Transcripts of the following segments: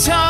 তুই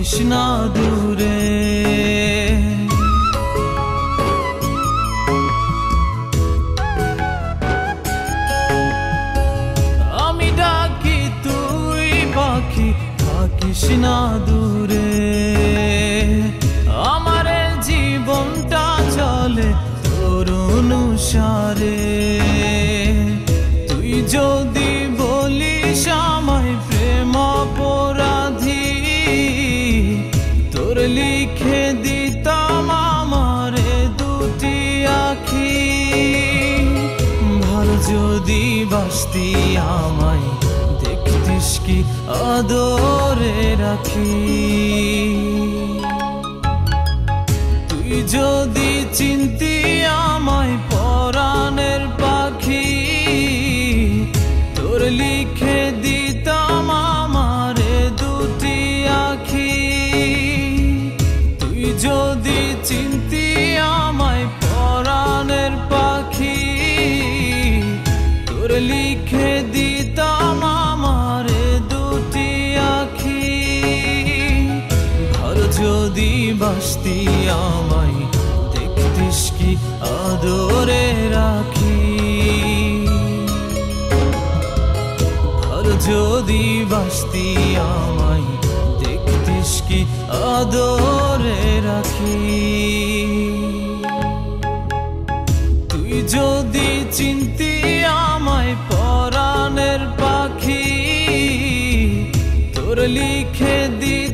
না দূরে। আমি ডাকি, তুই পাখি, থাকিস না দূরে। আমার জীবনটা চলে তোর অনুসারে তুই যদি লিখে দিতাম আমারে দুটি আখি। ভালো যদি বাসতি আমায়, দেখতিস কি আদরে রাখি। তুই যদি চিন্তি আমায় লিখে দিতাম আমারে দুটি আখি। ঘর যদি বাসতি আমায়, দেখতিস কি আদরে রাখি। ঘর যদি বাসতি আমায়, দেখতিস কি আদরে রাখি। তুই যদি চিন্তি লিখে দি